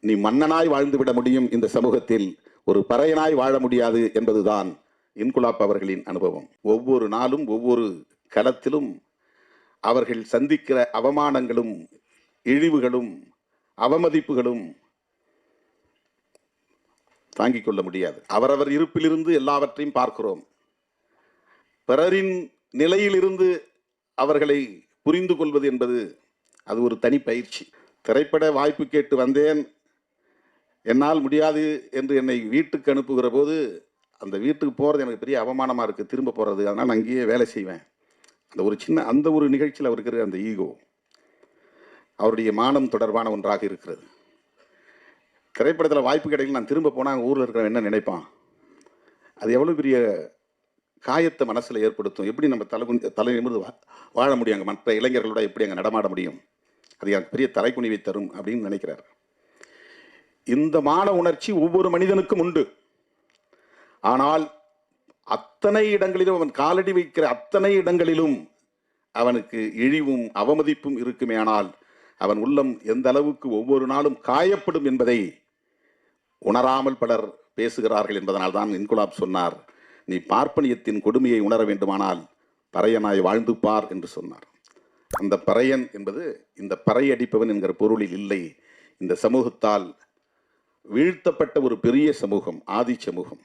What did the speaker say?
நீ மன்னனாய் வாழ்ந்துவிட முடியும் இந்த சமூகத்தில் ஒரு பறையனாய் வாழ முடியாது என்பதுதான் இன்குலாப் அவர்களின் அனுபவம். ஒவ்வொரு நாளும் ஒவ்வொரு களத்திலும் அவர்கள் சந்திக்கிற அவமானங்களும் இழிவுகளும் அவமதிப்புகளும் தாங்கிக் கொள்ள முடியாது. அவரவர் இருப்பிலிருந்து எல்லாவற்றையும் பார்க்கிறோம். பிறரின் நிலையிலிருந்து அவர்களை புரிந்து கொள்வது என்பது அது ஒரு தனி பயிற்சி. திரைப்பட வாய்ப்பு கேட்டு வந்தேன். என்னால் முடியாது என்று என்னை வீட்டுக்கு அனுப்புகிற போது அந்த வீட்டுக்கு போகிறது எனக்கு பெரிய அவமானமாக இருக்குது திரும்ப போகிறது அதனால் நான் அங்கேயே வேலை செய்வேன். அந்த ஒரு சின்ன அந்த ஒரு நிகழ்ச்சியில் இருக்கிற அந்த ஈகோ அவருடைய மானம் தொடர்பான ஒன்றாக இருக்கிறது. திரைப்படத்தில் வாய்ப்பு கிடைக்கல நான் திரும்ப போனால் அங்கே ஊரில் இருக்கிறவன் என்ன நினைப்பான்? அது எவ்வளோ பெரிய காயத்தை மனசில் ஏற்படுத்தும்? எப்படி நம்ம தலை குனி தலை நிமிர்ந்து வா வாழ முடியும்? அங்கே மற்ற இளைஞர்களோட எப்படி அங்கே நடமாட முடியும்? அது எனக்கு பெரிய தலைக்குனிவை தரும் அப்படின்னு நினைக்கிறார். இந்த மான உணர்ச்சி ஒவ்வொரு மனிதனுக்கும் உண்டு. ஆனால் அத்தனை இடங்களிலும் அவன் காலடி வைக்கிற அத்தனை இடங்களிலும் அவனுக்கு இழிவும் அவமதிப்பும் இருக்குமே ஆனால் அவன் உள்ளம் எந்த அளவுக்கு ஒவ்வொரு நாளும் காயப்படும் என்பதை உணராமல் பலர் பேசுகிறார்கள் என்பதனால் தான் இன்குலாப் சொன்னார். நீ பார்ப்பனியத்தின் கொடுமையை உணர வேண்டுமானால் பறையனாய் வாழ்ந்து பார் என்று சொன்னார். அந்த பறையன் என்பது இந்த பறையடிப்பவன் என்கிற பொருளில் இல்லை. இந்த சமூகத்தால் வீழ்த்தப்பட்ட ஒரு பெரிய சமூகம் ஆதி சமூகம்.